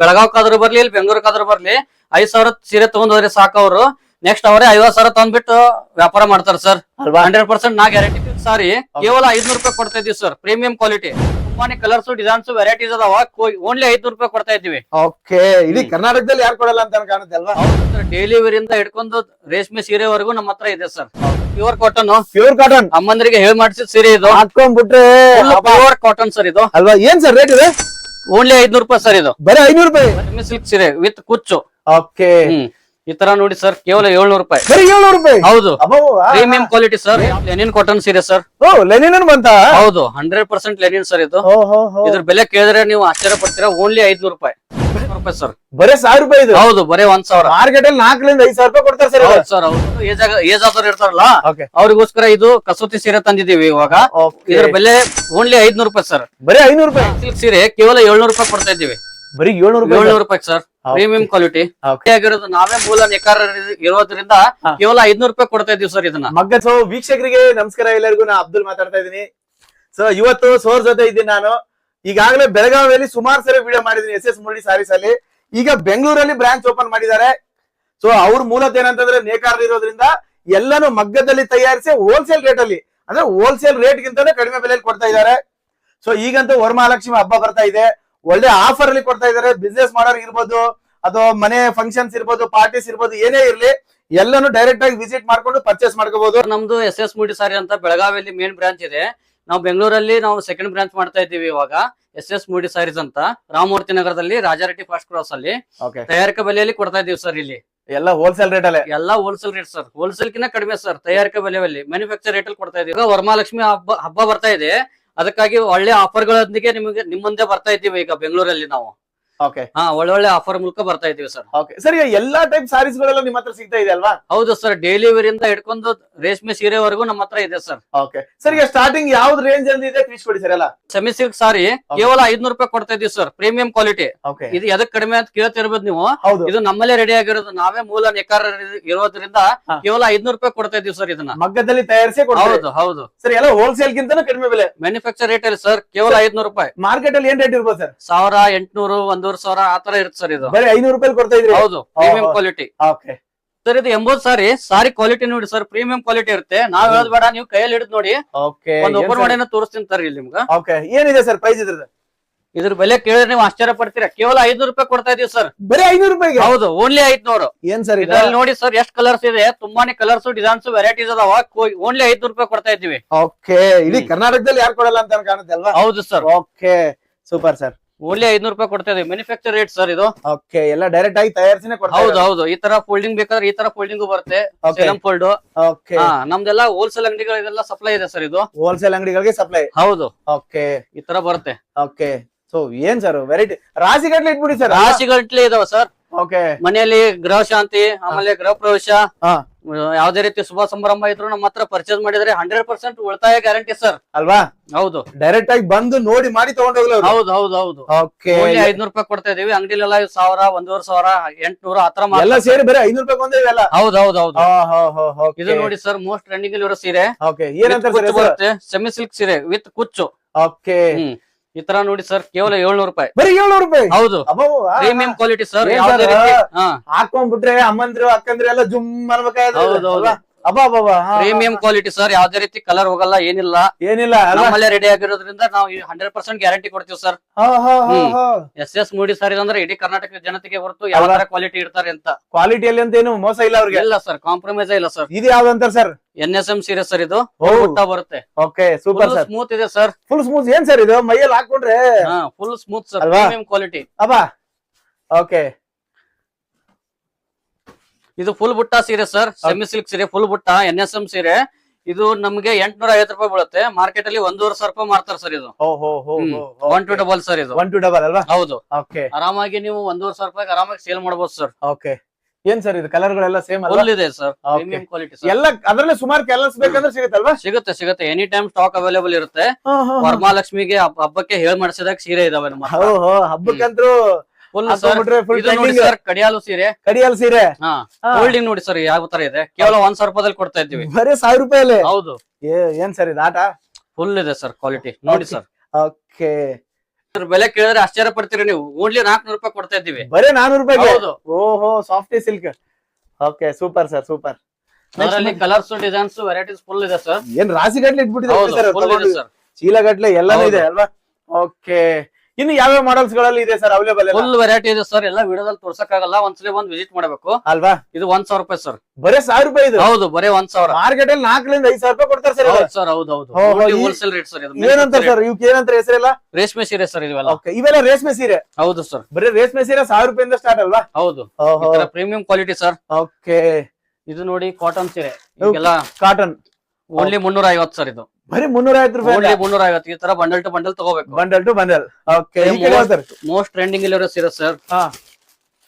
ಬೆಳಗಾವ್ಕಾದ್ರೂ ಬರ್ಲಿ ಇಲ್ಲಿ ಬೆಂಗಳೂರ್ಕಾದ್ರೂ ಬರ್ಲಿ ಐದ್ ಸಾವಿರ ಸೀರೆ ತಗೊಂಡ್ ಹೋದ್ರೆ ಸಾಕು ಅವರು. ನೆಕ್ಸ್ಟ್ ಅವರೇ ಐವತ್ ಸಾವಿರ ತಗೊಂಡ್ಬಿಟ್ಟು ವ್ಯಾಪಾರ ಮಾಡ್ತಾರೆ ಸರ್ ಅಲ್ವಾ? ಹಂಡ್ರೆಡ್ ಪರ್ಸೆಂಟ್ ನಾ ಗ್ಯಾರಂಟಿ ಸಾರಿ ಕೇವಲ ಐದ್ನೂರು ರೂಪಾಯಿ ಕೊಡ್ತಾ ಇದೀವಿ ಸರ್ ಪ್ರೀಮಿಯಂ ಕ್ವಾಲಿಟಿ ತುಂಬಾನೇ ಕಲರ್ಸ್ ಡಿಸೈನ್ಸ್ ವೆರೈಟೀಸ್ ಅದಾವ. ಓನ್ಲಿ ಐದ್ನೂರು ರೂಪಾಯಿ ಕೊಡ್ತಾ ಇದೀವಿ ಓಕೆ ಇಲ್ಲಿ ಕರ್ನಾಟಕದಲ್ಲಿ ಯಾರು ಕೊಡಲ್ಲ ಅಂತ ಕಾಣುತ್ತೆ ಅಲ್ವಾ? ಡೈಲಿ ವೇರ್ ಇಂದ ಹಿಡ್ಕೊಂಡು ರೇಷ್ಮೆ ಸೀರೆವರೆಗೂ ನಮ್ಮ ಹತ್ರ ಇದೆ sir pure cotton pure cotton ಅಮ್ಮಂದ್ರಿಗೆ ಹೇಳ್ ಮಾಡಿಸಿದ ಸೀರೆ ಇದು. ಹಾಕೊಂಡ್ಬಿಟ್ರೆ ಪ್ಯೂರ್ ಕಾಟನ್ ಸರ್ ಇದು. ಅಲ್ವಾ? ಏನ್ ಸರ್ ರೇಟ್ ಇದೆ? ಓನ್ಲಿ ಐದ್ನೂರು ರೂಪಾಯಿ ಸರ್ ಇದು. ಬರೀ ಐನೂರು ರೂಪಾಯಿ? ಸಿಲ್ಕ್ ಸೀರೆ ವಿತ್ ಕುಚ್ಚು. ಓಕೆ. ಹ್ಮ್. ಈ ತರ ನೋಡಿ ಸರ್ ಕೇವಲ ಏಳ್ನೂರು ರೂಪಾಯಿ. ಬರೀ ಏಳ್ನೂರು ರೂಪಾಯಿ? ಹೌದು. Premium quality sir linen cotton ಸೀರೆ ಸರ್. ಓ ಲೆನಿನ್ ಬಂತ? ಹೌದು ಹಂಡ್ರೆಡ್ ಪರ್ಸೆಂಟ್ ಲೆನಿನ್ ಸರ್ ಇದು. ಇದ್ರ ಬೆಲೆ ಕೇಳಿದ್ರೆ ನೀವು ಆಶ್ಚರ್ಯ ಪಡ್ತೀರಾ ಓನ್ಲಿ ಐದ್ನೂರು ರೂಪಾಯಿ. ರೂಪಾಯಿ ಸರ್. ಬರೀ ಸಾವಿರ ರೂಪಾಯಿ ಇದು? ಹೌದು ಬರೀ ಒಂದ್ ಸಾವಿರ. ಮಾರ್ಕೆಟ್ ಅಲ್ಲಿ ನಾಲ್ಕರಿಂದ ಐದು ಸಾವಿರ ರೂಪಾಯಿ ಕೊಡ್ತಾರೆ ಸರ್ ಹೌದು ಸರ್ ಹೌದು. ಏಜ್ ಆಗ ಏಜ್ ಆದವ್ರು ಇರ್ತಾರಲ್ಲ ಅವ್ರಿಗೋಸ್ಕರ ಇದು ಕಸೂತಿ ಸೀರೆ ತಂದಿದೀವಿ ಇವಾಗ. ಇದ್ರ ಬೆಲೆ ಓನ್ಲಿ ಐದ್ನೂರು ರೂಪಾಯಿ ಸರ್. ಬರೀ ಐನೂರು ರೂಪಾಯಿ? ಸಿಲ್ಕ್ ಸೀರೆ ಕೇವಲ ಏಳ್ನೂರು ರೂಪಾಯಿ ಕೊಡ್ತಾ ಇದ್ದೀವಿ. ಬರೀ ಏಳ್ನೂರು ರೂಪಾಯಿ ಏಳ್ನೂರು ರೂಪಾಯಿ ಸರ್. Premium quality Okay. ಆಗಿರೋದು ನಾವೇ ಮೂಲ ನಿಖಾರ ಇರೋದ್ರಿಂದ ಹಾ. ಕೇವಲ ಐದ್ನೂರು ರೂಪಾಯಿ ಕೊಡ್ತಾ ಇದೀವಿ ಸರ್ ಇದನ್ನ. ಮಗ್ಗ ಸೊ ವೀಕ್ಷಕರಿಗೆ ನಮಸ್ಕಾರ ಎಲ್ಲರಿಗೂ. ನಾ ಅಬ್ದುಲ್ ಮಾತಾಡ್ತಾ ಇದ್ದೀನಿ. ಸೊ ಇವತ್ತು ಸೋರ್ ಜೊತೆ ಇದ್ದೀನಿ ನಾನು. ಈಗಾಗಲೇ ಬೆಳಗಾವಿಯಲ್ಲಿ ಸುಮಾರು ಸರಿ ವಿಡಿಯೋ ಮಾಡಿದೀನಿ ಎಸ್ ಎಸ್ ಮುರಳಿ ಸಾರೀಸ್ ಅಲ್ಲಿ. ಈಗ ಬೆಂಗಳೂರಲ್ಲಿ ಬ್ರಾಂಚ್ ಓಪನ್ ಮಾಡಿದ್ದಾರೆ. ಸೊ ಅವ್ರ ಮೂಲದ ಏನಂತಂದ್ರೆ ನೇಕಾರ ಇರೋದ್ರಿಂದ ಎಲ್ಲಾನು ಮಗ್ಗದಲ್ಲಿ ತಯಾರಿಸಿ ಹೋಲ್ಸೇಲ್ ರೇಟ್ ಅಲ್ಲಿ, ಅಂದ್ರೆ ಹೋಲ್ಸೇಲ್ ರೇಟ್ ಗಿಂತಲೂ ಕಡಿಮೆ ಬೆಲೆಯಲ್ಲಿ ಕೊಡ್ತಾ ಇದ್ದಾರೆ. ಸೊ ಈಗಂತೂ ವರಮಹಾಲಕ್ಷ್ಮಿ ಹಬ್ಬ ಬರ್ತಾ ಇದೆ. ಒಳ್ಳೆ ಆಫರ್ ಅಲ್ಲಿ ಕೊಡ್ತಾ ಇದ್ದಾರೆ. ಬಿಸ್ನೆಸ್ ಮಾಡೋರ್ ಇರ್ಬೋದು ಅಥವಾ ಮನೆ ಫಂಕ್ಷನ್ಸ್ ಇರ್ಬೋದು ಪಾರ್ಟೀಸ್ ಇರ್ಬೋದು, ಏನೇ ಇರ್ಲಿ, ಎಲ್ಲಾನು ಡೈರೆಕ್ಟ್ ಆಗಿ ವಿಸಿಟ್ ಮಾಡ್ಕೊಂಡು ಪರ್ಚೇಸ್ ಮಾಡ್ಕೋಬಹುದು ನಮ್ದು ಎಸ್ ಎಸ್ ಮುಡಿ ಸಾರಿ ಅಂತ ಬೆಳಗಾವಿಯಲ್ಲಿ ಮೇನ್ ಬ್ರಾಂಚ್ ಇದೆ. ನಾವು ಬೆಂಗಳೂರಲ್ಲಿ ನಾವು ಸೆಕೆಂಡ್ ಬ್ರಾಂಚ್ ಮಾಡ್ತಾ ಇದ್ದೀವಿ ಇವಾಗ ಎಸ್ ಎಸ್ ಮೂಡಿ ಸಾರೀಸ್ ಅಂತ ರಾಮಮೂರ್ತಿ ನಗರದಲ್ಲಿ ರಾಜಾರೆಡ್ಡಿ ಫಾಸ್ಟ್ ಕ್ರಾಸ್ ಅಲ್ಲಿ. ಓಕೆ ತಯಾರಿಕಾ ಬೆಲೆಯಲ್ಲಿ ಕೊಡ್ತಾ ಇದೀವಿ ಸರ್ ಇಲ್ಲಿ. ಎಲ್ಲ ಹೋಲ್ಸೇಲ್ ರೇಟ್ ಅಲ್ಲಿ? ಎಲ್ಲ ಹೋಲ್ಸೇಲ್ ರೇಟ್ ಸರ್ ಹೋಲ್ಸೇಲ್ ಕಿನ್ನ ಕಡಿಮೆ ಸರ್ ತಯಾರಿಕಾ ಬೆಲೆಯಲ್ಲಿ ಮ್ಯಾನುಫ್ಯಾಕ್ಚರ್ ರೇಟ್ ಅಲ್ಲಿ ಕೊಡ್ತಾ ಇದೀವಿ ಈಗ ವರಮಹಾಲಕ್ಷ್ಮಿ ಹಬ್ಬ ಹಬ್ಬ ಬರ್ತಾ ಇದೆ. ಅದಕ್ಕಾಗಿ ಒಳ್ಳೆ ಆಫರ್ ಗಳೊಂದಿಗೆ ನಿಮಗೆ ನಿಮ್ಮ ಮುಂದೆ ಬರ್ತಾ ಇದ್ದೀವಿ ಈಗ ಬೆಂಗಳೂರಲ್ಲಿ ನಾವು. ಹಾ ಒಳ್ಳೆ ಆಫರ್ ಮೂಲಕ ಬರ್ತಾ ಇದೀವಿ ಸರ್ ಓಕೆ ಸರ್ ಈಗ ಎಲ್ಲಾ ಟೈಪ್ ಸಾರೀಸ್ ಗಳೆಲ್ಲ ನಿಮ್ಮ ಹತ್ರ ಸಿಗ್ತಾ ಇದೆ ಅಲ್ವಾ? ಹೌದು ಸರ್ ಡೆಲಿವರಿ ವೇರ್ ಇಂದ ಹಿಡ್ಕೊಂಡು ರೇಷ್ಮೆ ಸೀರೆವರೆಗೂ ನಮ್ಮ ಹತ್ರ ಇದೆ ಸರ್ ಓಕೆ ಸರ್ ಈಗ ಸ್ಟಾರ್ಟಿಂಗ್ ಯಾವ್ದು ರೇಂಜ್ ಅಂತ ಇದೆ? ತಿಳಿಸ್ಕೊಡಿ ಸರ್ ಎಲ್ಲ. ಸೆಮಿ ಸಿಲ್ಕ್ ಸಾರಿ ಕೇವಲ ಐದ್ನೂರು ರೂಪಾಯಿ ಕೊಡ್ತಾ ಇದೀವಿ ಸರ್ ಪ್ರೀಮಿಯಂ ಕ್ವಾಲಿಟಿ ಇದು ಎದಕ್ ಕಡಿಮೆ ಅಂತ ಕೇಳ್ತಿರ್ಬೋದು ನೀವು. ಇದು ನಮ್ಮಲ್ಲೇ ರೆಡಿ ಆಗಿರೋದು. ನಾವೇ ಮೂಲ ನೇಕಾರ ಇರೋದ್ರಿಂದ ಕೇವಲ ಐದ್ನೂರು ರೂಪಾಯಿ ಕೊಡ್ತಾ ಇದೀವಿ ಸರ್ ಇದನ್ನ. ಮಗ್ಗದಲ್ಲಿ ತಯಾರಿಸಿ ಹೌದು ಹೌದು. ಸರ್ ಎಲ್ಲ ಹೋಲ್ಸೇಲ್ ಗಿಂತನೂ ಕಡಿಮೆ ಬೆಲೆ. ಮ್ಯಾನುಫ್ಯಾಕ್ಚರ್ ರೇಟ್ ಅಲ್ಲಿ ಸರ್ ಕೇವಲ ಐದ್ನೂರು ರೂಪಾಯಿ. ಮಾರ್ಕೆಟ್ ಅಲ್ಲಿ ಏನ್ ರೇಟ್ ಇರ್ಬೋದು ಸರ್ ಸಾವಿರ ಎಂಟ್ನೂರು ಒಂದೂವರೆ ಸಾವಿರ ಆತರ ಇರುತ್ತೆ ಸರ್ ಇದು. ಬರೀ ಐನೂರು ರೂಪಾಯಿ ಕೊಡ್ತಾ ಇದ್ರಿ ಹೌದು ಪ್ರೀಮಿಯಂ ಕ್ವಾಲಿಟಿ ಓಕೆ. ಸರ್ ಇದು ಎಂಬುದು ಸಾರಿ ಸಾರಿ ಕ್ವಾಲಿಟಿ ನೋಡಿ ಸರ್ ಪ್ರೀಮಿಯಂ ಕ್ವಾಲಿಟಿ ಇರುತ್ತೆ. ನಾವ್ ಹೇಳೋದ್ ಬೇಡ ನೀವು ಕೈಯಲ್ಲಿ ಹಿಡಿದು ನೋಡಿ. ಓಕೆ ಒಂದು ಓಪನ್ ಮಾಡಿ ತೋರಿಸ್ತೀನಿ ಸರ್ ಇಲ್ಲಿ ನಿಮ್ಗೆ. ಓಕೆ ಏನಿದೆ ಸರ್ ಪ್ರೈಸ್ ಇದ್ರ ಇದ್ರ ಬೆಲೆ ಕೇಳಿದ್ರೆ ನೀವು ಆಶ್ಚರ್ಯ ಪಡ್ತೀರಾ. ಕೇವಲ ಐದ್ನೂರು ರೂಪಾಯಿ ಕೊಡ್ತಾ ಇದೀವಿ ಸರ್. ಬರೀ ಐನೂರು ರೂಪಾಯಿಗೆ? ಹೌದು ಓನ್ಲಿ ಐದ್ನೂರು ಏನ್ ಸರ್ ಇದು? ಇದ್ರಲ್ಲಿ ನೋಡಿ ಸರ್ ಎಷ್ಟ್ ಕಲರ್ಸ್ ಇದೆ. ತುಂಬಾನೇ ಕಲರ್ಸ್ ಡಿಸೈನ್ಸ್ ವೆರೈಟೀಸ್ ಅದಾವ. ಓನ್ಲಿ ಐದ್ನೂರು ರೂಪಾಯಿ ಕೊಡ್ತಾ ಇದೀವಿ ಓಕೆ ಇಡೀ ಕರ್ನಾಟಕದಲ್ಲಿ ಯಾರು ಕೊಡಲ್ಲ ಅಂತ ಕಾಣುತ್ತೆ ಅಲ್ವಾ? ಹೌದು sir. Okay super sir. Only ಐದ್ನೂರು ರೂಪಾಯಿ ಕೊಡ್ತಾ ಇದೀವಿ. ಮ್ಯಾನುಫ್ಯಾಕ್ಚರ್ ರೇಟ್ ಸರ್ ಇದು. ಓಕೆ ಎಲ್ಲ ಡೈರೆಕ್ಟ್ ಆಗಿ ತಯಾರಿಸಿನೇ ಹೌದು ಕೊಡ್ತಾರೆ ಹೌದು. ಈ ತರ ಫೋಲ್ಡಿಂಗ್ ಬೇಕಾದ್ರೆ ಈ ತರ ಫೋಲ್ಡಿಂಗ್ ಬರುತ್ತೆ. ಸೇಲಂ ಫೋಲ್ಡ್ ಓಕೆ ನಮ್ದೆಲ್ಲ ಹೋಲ್ಸೇಲ್ ಅಂಗಡಿಗಳಿಗೆಲ್ಲ ಸಪ್ಲೈ ಇದೆ ಸರ್ ಇದು. ಹೋಲ್ಸೇಲ್ ಅಂಗಡಿಗಳಿಗೆ ಸಪ್ಲೈ ಹೌದು. ಓಕೆ ಈ ತರ ಬರುತ್ತೆ. ಓಕೆ ಸೊ ಏನ್ ಸರ್ ವೆರೈಟಿ ರಾಶಿ ಗಟ್ಲೆ ಇಟ್ಬಿಡಿ ಸರ್ ರಾಶಿ ಗಟ್ಲೆ ಇದಾವ ಸರ್ ಓಕೆ ಮನೆಯಲ್ಲಿ ಗೃಹ ಶಾಂತಿ ಆಮೇಲೆ ಗೃಹ ಪ್ರವೇಶ. ಯಾವ್ದೇ ರೀತಿ ಶುಭ ಸಂಭ್ರಮ ಇದ್ರು ನಮ್ಮ ಹತ್ರ ಪರ್ಚೇಸ್ ಮಾಡಿದ್ರೆ ಹಂಡ್ರೆಡ್ ಪರ್ಸೆಂಟ್ ಉಳಿತಾಯ ಗ್ಯಾರಂಟಿ ಸರ್ ಅಲ್ವಾ? ಹೌದು. ಡೈರೆಕ್ಟ್ ಆಗಿ ಬಂದು ನೋಡಿ ಮಾಡಿ ತಗೊಂಡೋಗ್ಲಿ ಹೌದು ಹೌದು ಹೌದು. ಐದ್ನೂರು ರೂಪಾಯಿ ಕೊಡ್ತಾ ಇದೀವಿ. ಅಂಗಡಿಲೆಲ್ಲ ಸಾವಿರ ಒಂದೂವರೆ ಸಾವಿರ ಎಂಟ್ನೂರ ಹತ್ರ ಎಲ್ಲ ಸೇರಿ ಬೇರೆ ಐನೂರು ರೂಪಾಯಿ ಇವೆಲ್ಲ ಹೌದು ಹೌದು ಹೌದು. ಇದು ನೋಡಿ ಸರ್ ಮೋಸ್ಟ್ ಟ್ರೆಂಡಿಂಗ್ ಇರೋ ಸೀರೆ. ಓಕೆ ಏನಂತ ಬರುತ್ತೆ. ಸೆಮಿ ಸಿಲ್ಕ್ ಸೀರೆ ವಿತ್ ಕುಚ್ಚು. ಓಕೆ ಈ ತರ ನೋಡಿ ಸರ್ ಕೇವಲ ಏಳ್ನೂರು ರೂಪಾಯಿ. ಬರೀ ಏಳ್ನೂರು ರೂಪಾಯಿ? ಹೌದು. ಪ್ರೀಮಿಯಂ ಕ್ವಾಲಿಟಿ ಸರ್ ಹಾಕೊಂಡ್ಬಿಟ್ರೆ ಅಮ್ಮಂದ್ರು ಅಕ್ಕಂದ್ರು ಎಲ್ಲ ಜುಮ್ ಹೌದು. ಅಬ್ಬಾ ಪ್ರೀಮಿಯಂ ಕ್ವಾಲಿಟಿ ಸರ್ ಯಾವ್ದೇ ರೀತಿ ಕಲರ್ ಹೋಗಲ್ಲ ಏನಿಲ್ಲ. ಏನಿಲ್ಲ ನಮ್ಮಲ್ಲೇ ರೆಡಿ ಆಗಿರೋದ್ರಿಂದ ನಾವು ಹಂಡ್ರೆಡ್ ಪರ್ಸೆಂಟ್ ಗ್ಯಾರಂಟಿ ಕೊಡ್ತೀವಿ sir S S Moodi sir ಇದಂದ್ರೆ ಇಡೀ ಕರ್ನಾಟಕ ಜನತೆಗೆ ಹೊರತು ಯಾವ ತರ ಕ್ವಾಲಿಟಿ ಇಡ್ತಾರೆ ಅಂತ. ಕ್ವಾಲಿಟಿಯಲ್ಲಿ ಅಂತ ಏನು ಮೋಸ ಇಲ್ಲ ಅವ್ರಿಗೆ? ಇಲ್ಲ ಸರ್ ಕಾಂಪ್ರಮೈಸ್ ಇಲ್ಲ ಸರ್ ಇದು ಯಾವ್ದಂತ ಸರ್ ಎನ್ ಎಸ್ ಎಂ ಸೀರೆ ಸರ್ ಇದು. ಬರುತ್ತೆ. ಓಕೆ ಸೂಪರ್ ಸರ್ ಸ್ಮೂತ್ ಇದೆ ಸರ್ ಫುಲ್ ಸ್ಮೂತ್ ಏನ್ ಸರ್ ಇದು? ಮೈಯಲ್ಲಿ ಹಾಕೊಂಡ್ರೆ full smooth sir premium quality ಅಬ್ಬಾ. ಓಕೆ ಇದು ಫುಲ್ ಬುಟ್ಟ ಸೀರೆ ಸರ್ ಸೆಮಿ ಸಿಲ್ಕ್ ಸೀರೆ ಫುಲ್ ಬುಟ್ಟ ಎನ್ ಎಸ್ ಎಂ ಸೀರೆ. ಇದು ನಮ್ಗೆ ಎಂಟ್ನೂರ ಐವತ್ ರೂಪಾಯಿ ಬೀಳುತ್ತೆ. ಮಾರ್ಕೆಟ್ ಅಲ್ಲಿ ಒಂದೂವರೆ ಸಾವಿರ ರೂಪಾಯಿ ಮಾರ್ತಾರೆ ಸರ್ ಇದು. ಒನ್ ಟು ಡಬಲ್ ಸರ್ ಇದು. ಒನ್ ಟು ಡಬಲ್ ಅಲ್ವಾ? ಹೌದು. ಆರಾಮಾಗಿ ನೀವು ಒಂದೂವರೆ ಸಾವಿರ ರೂಪಾಯಿ ಆರಾಮಾಗಿ ಸೇಲ್ ಮಾಡಬಹುದು ಸರ್ ಓಕೆ ಏನ್ ಸರ್ ಇದು ಕಲರ್ ಗಳೆಲ್ಲ ಸೇಮ್ ಅಲ್ವಾ? ಇದೆ ಸರ್. ಪ್ರೀಮಿಯಂ ಕ್ವಾಲಿಟಿ ಎಲ್ಲ ಅದ್ರಲ್ಲೇ ಸುಮಾರು ಕಲರ್ಸ್ ಬೇಕಂದ್ರೆ ಸಿಗುತ್ತಲ್ವಾ ಸಿಗುತ್ತೆ ಸಿಗುತ್ತೆ. ಎನಿ ಟೈಮ್ ಸ್ಟಾಕ್ ಅವೈಲೇಬಲ್ ಇರುತ್ತೆ ವರ್ಮಾಲಕ್ಷ್ಮಿಗೆ. ವರಮಹಾಲಕ್ಷ್ಮಿಗೆ ಹಬ್ಬಕ್ಕೆ ಹೇಳ್ ಮಾಡಿಸಿದಾಗ ಸೀರೆ ಇದಾವೆ ನಮ್ಮ ಹಬ್ಬಕ್ಕಂತೂ ಫುಲ್ ಸರ್ ಕಡಿಯಾಲು ಸೀರೆ. ಕಡಿಯಾಲು ಸೀರೆ. ಹೋಲ್ಡಿಂಗ್ ನೋಡಿ ಸರ್ ಯಾವ ತರ ಇದೆ? ಕೇವಲ ಒಂದ್ ಸಾವಿರ ರೂಪಾಯಲ್ಲಿ ಕೊಡ್ತಾ ಇದ್ದೀವಿ. ಬರೀ ಸಾವಿರ ರೂಪಾಯಲ್ಲಿ ಹೌದು. ಏನ್ ಸರ್ ಇದು ಆಟ? ಫುಲ್ ಇದೆ ಸರ್ ಕ್ವಾಲಿಟಿ ನೋಡಿ ಸರ್ ಓಕೆ ಬೆಲೆ ಕೇಳಿದ್ರೆ ಆಶ್ಚರ್ಯ ಪಡ್ತೀರಿ ನೀವು. ಓನ್ಲಿ ನಾಲ್ಕನೂರು ರೂಪಾಯಿ ಕೊಡ್ತಾ ಇದ್ದೀವಿ. ಬರೀ ನಾನೂರು ರೂಪಾಯಿ ಹೌದು. ಓಹೋ softy silk okay super sir super ಅದರಲ್ಲಿ ಕಲರ್ಸ್ ಡಿಸೈನ್ಸ್ ವೆರೈಟೀಸ್ ಫುಲ್ ಇದೆ ಸರ್ ಏನ್ ರಾಶಿ ಇಟ್ಬಿಟ್ಟಿದೆ ಚೀಲಗಟ್ಲೆ ಸರ್ ಚೀಲ ಗಟ್ಲೆ ಎಲ್ಲಾನು ಇದೆ ಅಲ್ವಾ? ಓಕೆ ಇನ್ನು ಯಾವ ಮಾಡಲ್ಸ್ಗಳಲ್ಲಿ ಇದೆ ಸರ್ ಅವೈಲೇಬಲ್ ಫುಲ್ ವೆರೈಟಿ ಇದೆ ಸರ್ ಎಲ್ಲ ವಿಡಿಯೋದಲ್ಲಿ ತೋರ್ಸಕ್ಕಾಗಲ್ಲ. ಒಂದ್ಸಲಿ ಬಂದ್ ವಿಸಿಟ್ ಮಾಡಬೇಕು. ಅಲ್ವಾ? ಇದು ಒಂದ್ ಸಾವಿರ ರೂಪಾಯಿ ಸರ್ ಬರೇ ಸಾವಿರ ರೂಪಾಯಿ ಇದು? ಹೌದು ಬರೀ ಒಂದ್ ಸಾವಿರ. ಮಾರ್ಕೆಟ್ ಅಲ್ಲಿ ನಾಲ್ಕರಿಂದ ಐದು ಸಾವಿರ ರೂಪಾಯಿ ಕೊಡ್ತಾರೆ ಸರ್ ಹೌದು ಸರ್ ಹೌದು ಹೌದು. ಹೋಲ್ಸೇಲ್ ರೇಟ್ ಸರ್ ಏನಂತಾರೆ ಸರ್ ಇವಕ್ಕೆ ಏನಂತಾರೆ ಹೆಸರೆಲ್ಲ ರೇಷ್ಮೆ ಸೀರೆ ಸರ್ ಇವೆಲ್ಲ. ಇವೆಲ್ಲ ರೇಷ್ಮೆ ಸೀರೆ? ಹೌದು ಸರ್ ಬರೀ ರೇಷ್ಮೆ ಸೀರೆ ಸಾವಿರ ರೂಪಾಯಿಂದ ಸ್ಟಾರ್ಟ್ ಅಲ್ವಾ? ಹೌದು. ಪ್ರೀಮಿಯಂ ಕ್ವಾಲಿಟಿ ಸರ್ ಓಕೆ ಇದು ನೋಡಿ ಕಾಟನ್ ಸೀರೆ. ಕಾಟನ್ ಓನ್ಲಿ ಮುನ್ನೂರ ಐವತ್ತು ಸರ್ ಇದು. ಬರೀ ಮುನ್ನೂರ ಐವತ್ತು ಓನ್ಲಿ ರೂಪಾಯಿ ಮುನ್ನೂರ ಐವತ್ತು ಈ ತರ ಬಂಡಲ್ ಟು ಬಂಡಲ್ ತಗೋಬೇಕು. Bundle to bundle okay most trending ಇಲ್ಲಿರೋ ಸೀರೆ ಸರ್ ಹಾ.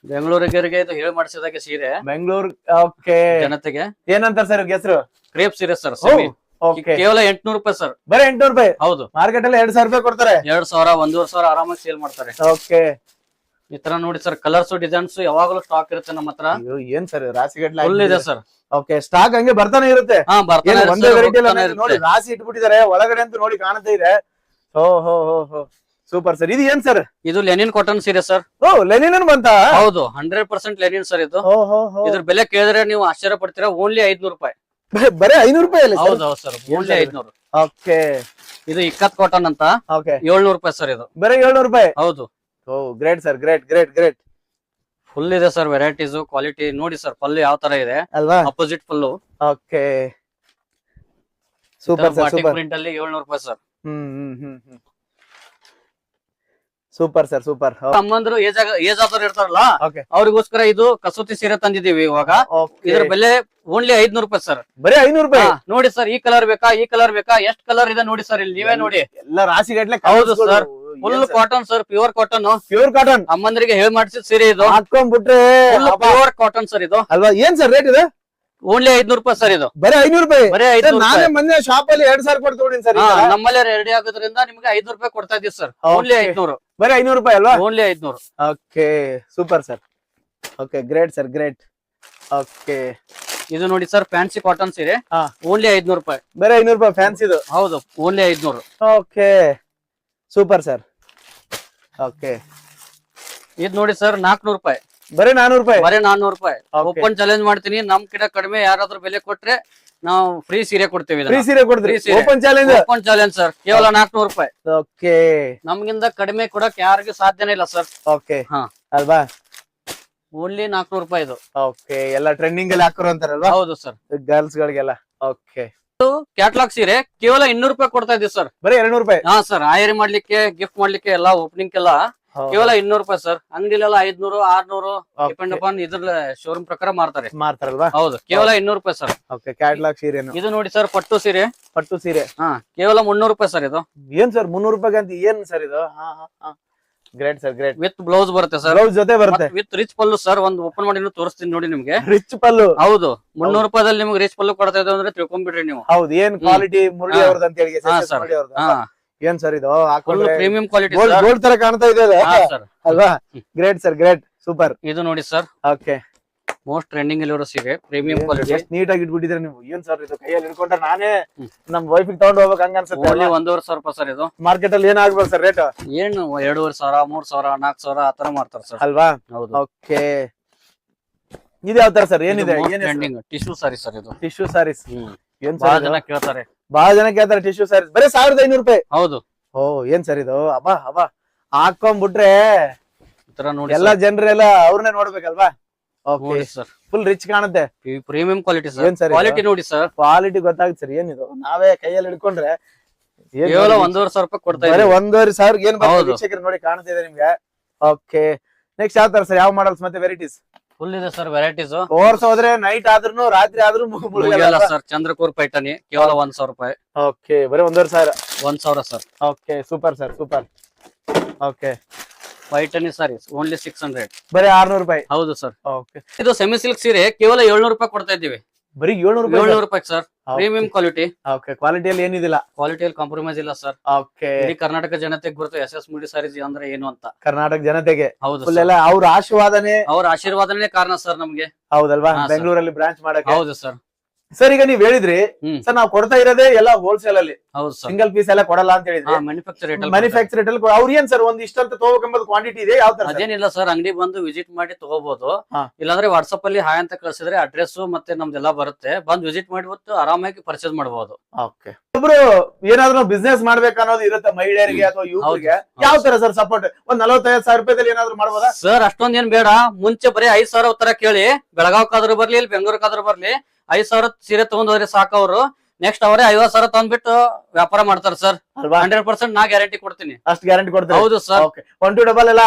ಬೆಂಗಳೂರಿಗೆ ಇದು ಹೇಳಿ ಮಾಡಿಸಿದಾಗ ಸೀರೆ. ಬೆಂಗಳೂರು ಓಕೆ ಜನತೆಗೆ. ಏನಂತಾರೆ ಸರ್ ಹೆಸರು? ಕ್ರೇಪ್ ಸೀರೆ ಸರ್ ಕೇವಲ ಎಂಟ್ನೂರು ರೂಪಾಯಿ ಸರ್ ಬರೀ ಎಂಟ್ನೂರು ರೂಪಾಯಿ? ಹೌದು. ಮಾರ್ಕೆಟ್ ಅಲ್ಲಿ ಎರಡ್ ಸಾವಿರ ರೂಪಾಯಿ ಕೊಡ್ತಾರೆ. ಎರಡ್ ಸಾವಿರ ಒಂದೂವರೆ ಸಾವಿರ ಆರಾಮಾಗಿ ಸೇಲ್ ಮಾಡ್ತಾರೆ. ಓಕೆ ಈ ತರ ನೋಡಿ ಸರ್ ಕಲರ್ಸ್ ಡಿಸೈನ್ಸ್ ಯಾವಾಗಲೂ ಸ್ಟಾಕ್ ಇರುತ್ತೆ ನಮ್ಮ ಹತ್ರ. ಅಯ್ಯೋ ಏನ್ ಸರ್ ರಾಶಿ ಫುಲ್ ಇದೆ ಸರ್ ಓಕೆ ಸ್ಟಾಕ್ ಹಂಗೆ ಬರ್ತಾನೆ ಇರುತ್ತೆ. ಹಾ ಏನು ಒಂದೇ ವೆರೈಟಿ ನೋಡಿ. ರಾಶಿ ಇಟ್ಬಿಟ್ಟಿದ್ದಾರೆ ಒಳಗಡೆ ಅಂತ ನೋಡಿ ಕಾಣ್ತಾ ಇದೆ. ಓ ಹೋ ಹೋ ಹೋ. ಸೂಪರ್ ಸರ್ ಇದು ಏನ್ ಸರ್ ಇದು ಲೆನಿನ್ ಕಾಟನ್ ಸೀರೆ ಸರ್ ಓ ಲೆನಿನ್ ಬಂತ? ಹೌದು ಹಂಡ್ರೆಡ್ ಪರ್ಸೆಂಟ್ ಲೆನಿನ್ ಸರ್ ಇದು. ಓ ಹೋ ಹೋ. ಇದ್ರ ಬೆಲೆ ಕೇಳಿದ್ರೆ ನೀವು ಆಶ್ಚರ್ಯ ಪಡ್ತೀರಾ ಓನ್ಲಿ ಐದ್ನೂರು ರೂಪಾಯಿ. ಬರೀ- ಬರೀ ಐನೂರು ರೂಪಾಯಿ ಅಲ್ಲ ಹೌದು ಹೌದು ಸರ್ ಓನ್ಲಿ? ಐದ್ನೂರು. ಓಕೆ ಇದು ಇಕ್ಕತ್ ಕಾಟನ್ ಅಂತ. ಓಕೆ ಏಳ್ನೂರು ರೂಪಾಯಿ ಸರ್ ಇದು. ಬರೀ ಏಳ್ನೂರು ರೂಪಾಯಿ. ಹೌದು. ಓ great sir great great great full ಇದೆ ಸರ್ ವೆರೈಟೀಸ್ ಕ್ವಾಲಿಟಿ ನೋಡಿ ಸರ್ ಪಲ್ಲು ಯಾವ ತರ ಇದೆ? ಅಲ್ವಾ? ಅಪೋಸಿಟ್ ಪಲ್ಲು. Okay super sir super print ಅಲ್ಲಿ ಏಳ್ನೂರು ರೂಪಾಯಿ sir hmm hmm hmm hmm. Super sir super ಅಮ್ಮಂದ್ರು ಏಜ್ ಏಜ್ ಆದವ್ರು ಇರ್ತಾರಲ್ಲ ಅವ್ರಿಗೋಸ್ಕರ ಇದು ಕಸೂತಿ ಸೀರೆ ತಂದಿದೀವಿ ಇವಾಗ. ಇದ್ರ ಬೆಲೆ ಓನ್ಲಿ ಐದ್ನೂರು ರೂಪಾಯಿ ಸರ್ ಬರೀ ಐನೂರು ರೂಪಾಯಿ? ನೋಡಿ ಸರ್ ಈ ಕಲರ್ ಬೇಕಾ ಈ ಕಲರ್ ಬೇಕಾ ಎಷ್ಟ್ ಕಲರ್ ಇದೆ ನೋಡಿ ಸರ್ ಇಲ್ಲಿ ನೀವೇ ನೋಡಿ. ಎಲ್ಲ ರಾಶಿ ಗಟ್ಲೆ ಹೌದು sir. Full cotton sir? Pure cotton pure cotton ಅಮ್ಮಂದ್ರಿಗೆ ಹೇಳಿ ಮಾಡಿಸಿದ ಸೀರೆ ಇದು. ಹಾಕೊಂಡ್ಬಿಟ್ರೆ. ಪ್ಯೂರ್ ಕಾಟನ್ ಸರ್ ಇದು. ಅಲ್ವಾ? ಏನ್ ಸರ್ ರೇಟ್ ಇದು? ಓನ್ಲಿ ಐದ್ನೂರು ರೂಪಾಯಿ ಸರ್ ಇದು. ಬರೀ ಐನೂರು ರೂಪಾಯಿ? ಬರೀ ನಾನೇ ಮೊನ್ನೆ ಶಾಪ್ ಅಲ್ಲಿ ಎರಡ್ ಸಾವಿರ ಕೊಟ್ಟು ತಗೊಂಡಿನಿ ಸರ್ ನಮ್ಮಲ್ಲಿ ನಮ್ಮಲ್ಲೇ ರೆಡಿ ಆಗೋದ್ರಿಂದ ನಿಮ್ಗೆ ಐದ್ನೂರು ರೂಪಾಯಿ ಕೊಡ್ತಾ ಇದೀವಿ ಸರ್ ಓನ್ಲಿ ಐದ್ನೂರು. ಬರೀ ಐನೂರು ರೂಪಾಯಿ ಅಲ್ವಾ? ಓನ್ಲಿ ಐದ್ನೂರು. Okay super sir okay great sir great okay ಇದು ನೋಡಿ ಸರ್ ಫ್ಯಾನ್ಸಿ ಕಾಟನ್ ಸೀರೆ. ಓನ್ಲಿ ಐದ್ನೂರು ರೂಪಾಯಿ. ಬೇರೆ ಐನೂರು ರೂಪಾಯಿ ಫ್ಯಾನ್ಸಿ ಇದು. ಹೌದು ಓನ್ಲಿ ಐದ್ನೂರು. ಓಕೆ ಸೂಪರ್ ಸರ್ ಓಕೆ ಇದ್ ನೋಡಿ ಸರ್ ನಾಲ್ಕನೂರು ರೂಪಾಯಿ. ಬರೀ ನಾನೂರು ರೂಪಾಯಿ? ಬರೀ ನಾನೂರು ರೂಪಾಯಿ. ಓಪನ್ ಚಾಲೆಂಜ್ ಮಾಡ್ತೀನಿ. ನಮ್ ಕಿಡ ಕಡಿಮೆ ಯಾರಾದ್ರೂ ಬೆಲೆ ಕೊಟ್ರೆ ನಾವು ಫ್ರೀ ಸೀರೆ ಕೊಡ್ತೀವಿ ಫ್ರೀ ಸೀರೆ ಕೊಡ್ತೀವಿ Free ಸೀರೆ. Open challenge open challenge sir ಕೇವಲ ನಾಲ್ಕನೂರು ರೂಪಾಯಿ. ಓಕೆ ನಮ್ಗಿಂತ ಕಡಿಮೆ ಕೊಡಕ್ ಯಾರಿಗೂ ಸಾಧ್ಯನೇ ಇಲ್ಲ ಸರ್ ಓಕೆ ಹಾ. ಅಲ್ವಾ ಓನ್ಲಿ ನಾಲ್ಕನೂರು ರೂಪಾಯಿ ಇದು. ಓಕೆ ಎಲ್ಲ ಟ್ರೆಂಡಿಂಗ್ ಅಲ್ಲಿ ಹಾಕೋರು ಅಂತಾರಲ್ವಾ? ಹೌದು ಸರ್ ಗರ್ಲ್ಸ್ ಗಳಿಗೆಲ್ಲ. ಓಕೆ ಕ್ಯಾಟ್ಲಾಗ್ ಸೀರೆ ಕೇವಲ ಇನ್ನೂರು ರೂಪಾಯಿ ಕೊಡ್ತಾ ಇದ್ದೀವಿ ಸರ್ ಬರೀ ಎರಡ್ ರೂಪಾಯಿ? ಹಾ ಸರ್ ಆಯರಿ ಮಾಡ್ಲಿಕ್ಕೆ ಗಿಫ್ಟ್ ಮಾಡ್ಲಿಕ್ಕೆ ಎಲ್ಲ ಓಪನಿಂಗ್ ಎಲ್ಲ ಕೇವಲ ಇನ್ನೂರು ರೂಪಾಯಿ ಸರ್ ಅಂಗಡಿಲೆಲ್ಲ ಐದ್ನೂರು ಆರ್ನೂರು ಡಿಪೆಂಡ್ ಅಪಾನ್ ಇದ್ರ ಶೋರೂಮ್ ಪ್ರಕಾರ ಮಾರ್ತಾರೆ. ಮಾರ್ತಾರಲ್ವಾ? ಹೌದು ಕೇವಲ ಇನ್ನೂರು ರೂಪಾಯಿ ಸರ್ ಓಕೆ ಕ್ಯಾಟ್ಲಾಗ್ ಸೀರೆ ಇದು ನೋಡಿ ಸರ್ ಪಟ್ಟು ಸೀರೆ. ಪಟ್ಟು ಸೀರೆ. ಹಾ ಕೇವಲ ಮುನ್ನೂರು ರೂಪಾಯಿ ಸರ್ ಇದು. ಏನ್ ಸರ್ ಮುನ್ನೂರು ರೂಪಾಯಿ ಅಂತ ಏನ್ ಸರ್ ಇದು? Great sir great with blouse ಬರುತ್ತೆ ಸರ್ ಬ್ಲೌಸ್ ಜೊತೆ ಬರುತ್ತೆ. ವಿತ್ ರಿಚ್ ಪಲ್ಲು ಸರ್ ಒಂದು ಓಪನ್ ಮಾಡಿ ತೋರಿಸ್ತೀನಿ ನೋಡಿ ನಿಮ್ಗೆ. ರಿಚ್ ಪಲ್ಲು ಹೌದು. ಮುನ್ನೂರು ರೂಪಾಯಿದಲ್ಲಿ ನಿಮ್ಗೆ ರಿಚ್ ಪಲ್ಲು ಕೊಡ್ತಾ ಇದ್ದು ಅಂದ್ರೆ ತಿಳ್ಕೊಂಡ್ಬಿಡ್ರಿ ನೀವು. ಹೌದು ಏನ್ ಕ್ವಾಲಿಟಿ ಮುರಳಿ. ಅವ್ರದ್ದು ಅಂತ ಹೇಳಿ ಏನ್ ಸರ್ ಇದು? ಪ್ರೀಮಿಯಂ ಕ್ವಾಲಿಟಿ ಗೋಲ್ಡ್ ತರ ಕಾಣ್ತಾ ಇದೆ ಅಲ್ವಾ? ಗ್ರೇಟ್ ಸರ್ ಗ್ರೇಟ್ ಸೂಪರ್ ಇದು ನೋಡಿ ಸರ್ ಓಕೆ ಮೋಸ್ಟ್ ಟ್ರೆಂಡಿಂಗ್ ಇಲ್ಲಿರೋ ಸೀರೆ ಪ್ರೀಮಿಯಂ ಕ್ವಾಲಿಟಿ ನೀಟ್ ನೀಟಾಗಿ ಇಟ್ಬಿಟ್ಟಿದ್ರೆ ನೀವು? ಏನ್ ಸರ್ ಇದು? ಕೈಯಲ್ಲಿ ಹಿಡ್ಕೊಂಡ್ರೆ ನಾನೇ. ನಮ್ ವೈಫ್ ತಗೊಂಡ್ ಹೋಗ್ಬೇಕು ಹಂಗ ಅನ್ಸುತ್ತೆ ಓನ್ಲಿ ಒಂದೂವರೆ ಸಾವಿರ ರೂಪಾಯಿ ಸರ್ ಇದು. ಮಾರ್ಕೆಟ್ ಅಲ್ಲಿ ಏನ್ ಆಗ್ಬೇಕು ಸರ್ ರೇಟ್ ಏನು ಎರಡೂವರೆ ಸಾವಿರ ಮೂರ್ ಸಾವಿರ ನಾಲ್ಕು ಸಾವಿರ ಆತರ ಮಾಡ್ತಾರೆ ಸರ್ ಅಲ್ವಾ? ಹೌದು. ಓಕೆ ಇದು ಯಾವ ತರ ಸರ್ ಏನಿದೆ? ಏನ್ ಟ್ರೆಂಡಿಂಗ್ ಟಿಶ್ಯೂ ಸಾರಿ ಸರ್ ಇದು. ಟಿಶ್ಯೂ ಸಾರೀಸ್ ಏನ್ ಬಹಳ ಸರ್ ಜನ ಕೇಳ್ತಾರೆ. ಬಹಳ ಜನ ಕೇಳ್ತಾರೆ ಟಿಶ್ಯೂ ಸಾರೀಸ್ ಬರೀ ಸಾವಿರದ ಐನೂರು ರೂಪಾಯಿ. ಹೌದು. ಓ ಏನ್ ಸರ್ ಇದು? ಅಬ್ಬಾ ಅಬ್ಬಾ. ಹಾಕೊಂಡ್ಬಿಟ್ರೆ ಎಲ್ಲ ತರ ನೋಡಿ ಎಲ್ಲಾ ಜನರೆಲ್ಲ ಅವ್ರನ್ನೇ ನೋಡ್ಬೇಕಲ್ವಾ? ಸರ್ ಫುಲ್ ರಿಚ್ ಕಾಣುತ್ತೆ. ಪ್ರೀಮಿಯಂ ಕ್ವಾಲಿಟಿ ಏನ್ ಸರ್ ಕ್ವಾಲಿಟಿ ನೋಡಿ ಸರ್. ಕ್ವಾಲಿಟಿ ಗೊತ್ತಾಗುತ್ತೆ ಸರ್ ಏನಿದು? ನಾವೇ ಕೈಯಲ್ಲಿ ಹಿಡ್ಕೊಂಡ್ರೆ ಕೇವಲ? ಒಂದೂವರೆ ಸಾವಿರ ರೂಪಾಯಿ ಕೊಡ್ತಾ ಬರೀ ಇದ್ದೀವಿ. ಒಂದೂವರೆ ಸಾವಿರ ಏನ್. ವೀಕ್ಷಕರು ನೋಡಿ ಕಾಣ್ತಿದೆ ನಿಮ್ಗೆ. ಓಕೆ. ನೆಕ್ಸ್ಟ್ ಯಾವ ತರ ಸರ್? ಯಾವ ಮಾಡಲ್ಸ್ ಮತ್ತೆ ವೆರೈಟೀಸ್ ಫುಲ್ ಇದೆ ಸರ್ ವೆರೈಟೀಸ್ ಕೋರ್ಸ್ ಹೋದ್ರೆ ನೈಟ್ ಆದ್ರೂ ರಾತ್ರಿ ಆದ್ರೂ ಮುಗಿಯಲ್ಲ ಸರ್. ಚಂದ್ರಕೂರ್ ಪೈಟನಿ ಕೇವಲ ಒಂದ್ ಸಾವಿರ ರೂಪಾಯಿ. ಓಕೆ. ಬರೀ ಒಂದೂವರೆ ಸಾವಿರ? ಒಂದ್ ಸಾವಿರ sir. Okay. Super sir super. Okay. Paithani sari only six hundred ಬರೀ ಆರ್ನೂರು ರೂಪಾಯಿ? ಹೌದು ಸರ್ ಓಕೆ ಇದು ಸೆಮಿ ಸಿಲ್ಕ್ ಸೀರೆ ಕೇವಲ ಏಳ್ನೂರು ರೂಪಾಯಿ ಕೊಡ್ತಾ ಇದ್ದೀವಿ. ಬರೀ ಏಳ್ನೂರು ರೂಪಾಯಿ ಏಳ್ನೂರು ರೂಪಾಯಿ ಸರ್ ಪ್ರೀಮಿಯಂ ಕ್ವಾಲಿಟಿ ಓಕೆ ಕ್ವಾಲಿಟಿಯಲ್ಲಿ ಏನಿದಿಲ್ಲ? ಕ್ವಾಲಿಟಿಯಲ್ಲಿ ಕಾಂಪ್ರಮೈಸ್ ಇಲ್ಲ ಸರ್ ಓಕೆ ಇಡೀ ಕರ್ನಾಟಕ ಜನತೆಗೆ ಗುರುತು ಎಸ್ ಎಸ್ ಮುಡಿ ಸಾರೀಸ್ ಅಂದ್ರೆ ಏನು ಅಂತ. ಕರ್ನಾಟಕ ಜನತೆಗೆ? ಹೌದು ಫುಲ್ sir. ಎಲ್ಲ ಅವ್ರ ಆಶೀರ್ವಾದನೆ? ಅವ್ರ ಆಶೀರ್ವಾದನೇ ಕಾರಣ ಸರ್ ನಮ್ಗೆ. ಹೌದಲ್ವಾ? ಹಾ, sir. ಬೆಂಗಳೂರಲ್ಲಿ ಬ್ರಾಂಚ್ ಮಾಡಕ್ಕೆ? ಹೌದು ಸರ್ ಸರ್ ಈಗ ನೀವ್ ಹೇಳಿದ್ರಿ ಸರ್ ನಾವು ಕೊಡ್ತಾ ಇರೋದೇ ಎಲ್ಲ ಹೋಲ್ಸೇಲ್ ಅಲ್ಲಿ. ಸಿಂಗಲ್ ಪೀಸ್ ಎಲ್ಲ ಕೊಡಲ್ಲ ಅಂತ ಹೇಳಿದ್ರಿ. ಮ್ಯಾನುಫ್ಯಾಕ್ಚರ್ ರೇಟ್ ಅಲ್ಲಿ ಅವ್ರು ಏನ್ ಸರ್ ಒಂದ್ ಇಷ್ಟಂತ ತಗೋಬೇಕೆಂಬುದು ಕ್ವಾಂಟಿಟಿ ಇದೆ ಯಾವ ತರ? ಅದೇನಿಲ್ಲ ಸರ್ ಅಂಗಡಿ ಬಂದು ವಿಸಿಟ್ ಮಾಡಿ ತಗೋಬಹುದು ಇಲ್ಲಾಂದ್ರೆ ವಾಟ್ಸ್ಆಪ್ ಅಲ್ಲಿ ಹಾಯ್ ಅಂತ ಕಳ್ಸಿದ್ರೆ ಅಡ್ರೆಸ್ ಮತ್ತೆ ನಮ್ದೆಲ್ಲ ಬರುತ್ತೆ. ಬಂದು ವಿಸಿಟ್ ಮಾಡಿಬಿಟ್ಟು ಆರಾಮಾಗಿ ಪರ್ಚೇಸ್ ಮಾಡಬಹುದು ಓಕೆ ಒಬ್ರು ಏನಾದ್ರು ಬಿಸ್ನೆಸ್ ಮಾಡ್ಬೇಕು ಅನ್ನೋದು ಇರುತ್ತೆ ಮಹಿಳೆಯರಿಗೆ ಅಥವಾ ಯುವಕರಿಗೆ. ಯಾವ ತರ ಸರ್ ಸಪೋರ್ಟ್ ಒಂದ್ ನಲವತ್ತೈದು ಸಾವಿರ ರೂಪಾಯಿ ಏನಾದ್ರು ಮಾಡ್ಬೋದಾ? ಸರ್ ಅಷ್ಟೊಂದ್ ಏನ್ ಬೇಡ. ಮುಂಚೆ ಬರೀ ಐದ್ ಸಾವಿರ ತರ ಕೇಳಿ. ಬೆಳಗಾವ್ಕಾದ್ರೂ ಬರ್ಲಿ ಇಲ್ಲಿ ಬೆಂಗಳೂರ್ಕಾದ್ರೂ ಬರ್ಲಿ. ಐದ್ ಸಾವಿರ ಸೀರೆ ತಗೊಂಡ್ ಹೋದ್ರೆ ಸಾಕು ಅವರು. ನೆಕ್ಸ್ಟ್ ಅವರೇ ಐವತ್ ಸಾವಿರ ತಂದ್ಬಿಟ್ಟು ವ್ಯಾಪಾರ ಮಾಡ್ತಾರೆ ಸರ್ ಅಲ್ವಾ? ಹಂಡ್ರೆಡ್ ಪರ್ಸೆಂಟ್ ನಾ ಗ್ಯಾರಂಟಿ ಕೊಡ್ತೀನಿ. ಅಷ್ಟು ಗ್ಯಾರಂಟಿ ಕೊಡ್ತಾರೆ? ಹೌದು sir okay one two double ಎಲ್ಲ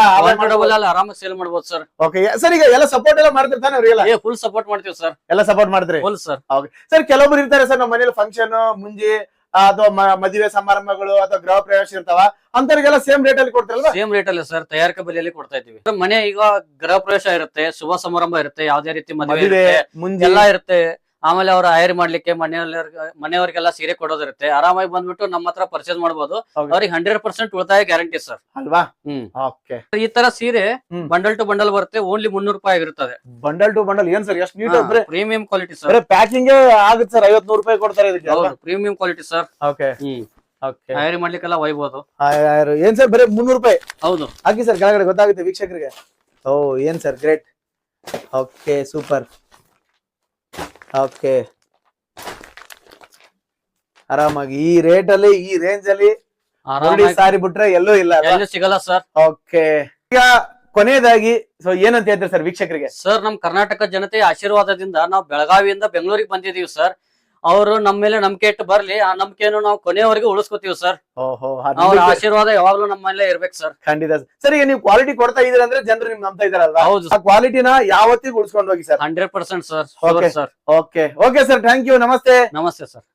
ಡಬಲ್ ಎಲ್ಲ ಆರಾಮಾಗಿ ಸೇಲ್ ಮಾಡ್ಬೋದು ಸರ್ ಓಕೆ ಸರ್ ಈಗ ಎಲ್ಲ ಸಪೋರ್ಟ್ ಎಲ್ಲ ಮಾಡ್ತಿರ್ತಾನೆ ಅವರಿಗೆಲ್ಲ ಏ ಫುಲ್ ಸಪೋರ್ಟ್ ಮಾಡ್ತೀವಿ ಸರ್ ಎಲ್ಲ ಸಪೋರ್ಟ್ ಮಾಡಿದ್ರೆ? ಫುಲ್ ಸರ್ ಸರ್ ಕೆಲವೊಬ್ರು ಇರ್ತಾರೆ ಸರ್ ನಮ್ಮ ಮನೇಲಿ ಫಂಕ್ಷನ್ ಮುಂಜಿ ಅಥವಾ ಮದುವೆ ಸಮಾರಂಭಗಳು ಅಥವಾ ಗೃಹ ಪ್ರವೇಶ ಇರ್ತಾವ ಅಂತವ್ರಿಗೆಲ್ಲ ಸೇಮ್ ರೇಟ್ ಅಲ್ಲಿ ಕೊಡ್ತಾರಲ್ಲ ಸೇಮ್ ರೇಟ್ ಅಲ್ಲಿ ಸರ್ ತಯಾರಿಕೆ ಬೆಲೆಯಲ್ಲಿ ಕೊಡ್ತಾ ಇದೀವಿ ಮನೆ ಈಗ ಗೃಹ ಪ್ರವೇಶ ಇರುತ್ತೆ ಶುಭ ಸಮಾರಂಭ ಇರುತ್ತೆ ಯಾವ್ದೇ ರೀತಿ ಮದುವೆ ಮುಂಜಿ. ಎಲ್ಲ ಇರುತ್ತೆ. ಆಮೇಲೆ ಅವ್ರ ಹೈರ್ ಮಾಡ್ಲಿಕ್ಕೆ ಮನೆಯವ್ರಿಗೆ ಮನೆಯವರಿಗೆಲ್ಲ ಸೀರೆ ಕೊಡೋದಿರುತ್ತೆ. ಆರಾಮಾಗಿ ಬಂದ್ಬಿಟ್ಟು ನಮ್ಮ ಹತ್ರ ಪರ್ಚೇಸ್ ಮಾಡಬಹುದು. ಅವ್ರಿಗೆ ಹಂಡ್ರೆಡ್ ಪರ್ಸೆಂಟ್ ಉಳಿತಾಯ ಗ್ಯಾರಂಟಿ ಸರ್ ಅಲ್ವಾ? ಓಕೆ ಈ ತರ ಸೀರೆ ಬಂಡಲ್ ಟು ಬಂಡಲ್ ಬರುತ್ತೆ ಓನ್ಲಿ ಮುನ್ನೂರು ರೂಪಾಯಿ ಆಗಿರುತ್ತದೆ ಬಂಡಲ್ ಟು ಬಂಡಲ್ ಏನ್ ಸರ್ ಎಷ್ಟು neat premium quality sir packing ಆಗುತ್ತೆ ಸರ್ ಐವತ್ ನೂರು ರೂಪಾಯಿ ಕೊಡ್ತಾರೆ ಇದಕ್ಕೆ premium quality sir okay hire ಮಾಡ್ಲಿಕ್ಕೆಲ್ಲ ಒಯ್ಬಹುದು ಏನ್ ಸರ್ ಬರೀ ಮುನ್ನೂರು ರೂಪಾಯಿ? ಹೌದು. ಹಾಕಿ ಸರ್ ಕೆಳಗಡೆ ಗೊತ್ತಾಗುತ್ತೆ ವೀಕ್ಷಕರಿಗೆ. ಓ ಏನ್ sir great okay super okay ಆರಾಮಾಗಿ. ಈ ರೇಟ್ ಅಲ್ಲಿ ಈ ರೇಂಜ್ ಅಲ್ಲಿ ಆರಾಮಾಗಿ ಸಾರಿ ಬಿಟ್ರೆ ಎಲ್ಲೂ ಇಲ್ಲ ಎಲ್ಲೂ ಸಿಗಲ್ಲ ಸರ್ ಓಕೆ ಈಗ ಕೊನೆಯದಾಗಿ ಸೊ ಏನಂತ ಹೇಳ್ತಾರೆ ಸರ್ ವೀಕ್ಷಕರಿಗೆ? ಸರ್ ನಮ್ ಕರ್ನಾಟಕ ಜನತೆಯ ಆಶೀರ್ವಾದದಿಂದ ನಾವು ಬೆಳಗಾವಿಯಿಂದ ಬೆಂಗಳೂರಿಗೆ ಬಂದಿದೀವಿ ಸರ್ ಅವರು ನಮ್ಮ ಮೇಲೆ ನಂಬಿಕೆ ಇಟ್ಟು ಬರ್ಲಿ ಆ ನಂಬಿಕೆಯನ್ನು ನಾವು ಕೊನೆಯವರೆಗೂ ಉಳಿಸ್ಕೊತೀವಿ ಸರ್ ಓಹೋ ಅವ್ರ ಆಶೀರ್ವಾದ ಯಾವಾಗ್ಲೂ ನಮ್ಮ ಮೇಲೆ ಇರ್ಬೇಕು ಸರ್ ಖಂಡಿತ ಸರ್ ಈಗ ನೀವು ಕ್ವಾಲಿಟಿ ಕೊಡ್ತಾ ಇದೀರ ಅಂದ್ರೆ ಜನರು ನಿಮ್ ನಂಬ್ತಾ ಇದಾರಲ್ವಾ ಹೌದು ಆ ಕ್ವಾಲಿಟಿನ ಯಾವತ್ತಿಗೂ ಉಳಿಸ್ಕೊಂಡು ಹೋಗಿ sir hundred percent sir okay sir okay okay sir thank you ನಮಸ್ತೆ. ನಮಸ್ತೆ ಸರ್